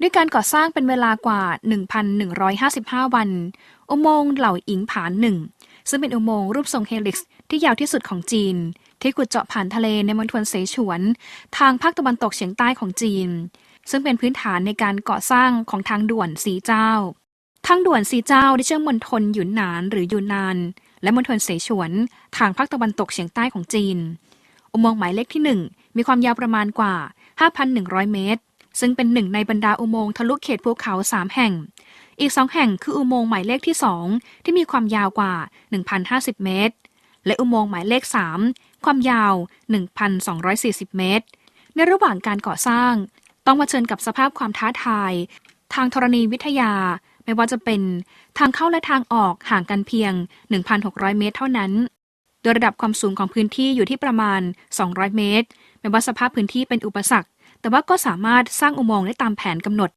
ด้วยการก่อสร้างเป็นเวลากว่า 1,155 วัน อุโมงค์เหล่าอิงผานหนึ่งซึ่งเป็นอุโมงค์รูปทรงเฮลิกซ์ที่ยาวที่สุดของจีน ที่ขุดเจาะผ่านทะเลในมณฑลเสฉวน ทางภาคตะวันตกเฉียงใต้ของจีน ซึ่งเป็นพื้นฐานในการก่อสร้างของทางด่วนสีเจ้า ทางด่วนสีเจ้าได้เชื่อมมณฑลหยุนหนานหรือยูนนาน และมณฑลเสฉวน ทางภาคตะวันตกเฉียงใต้ของจีน อุโมงค์หมายเลขที่ 1 มีความยาวประมาณกว่า 5,100 เมตร ซึ่งเป็นหนึ่งในบรรดาอุโมงค์ทะลุเขตภูเขา 3 แห่ง อีก 2 แห่งคืออุโมงค์หมายเลขที่ 2 ที่มีความยาวกว่า 1,050 เมตร และอุโมงค์หมายเลข 3 ความยาว 1,240 เมตร ในระหว่างการก่อสร้าง ต้องมาเผชิญกับสภาพความท้าทาย ทางธรณีวิทยาไม่ว่าจะเป็นทางเข้าและทางออกห่างกันเพียง 1,600 เมตรเท่านั้น โดยระดับความสูงของพื้นที่อยู่ที่ประมาณ 200 เมตร แม้ว่าสภาพพื้นที่เป็นอุปสรรค แต่ว่าก็สามารถสร้างอุโมงค์ได้ตามแผนกำหนด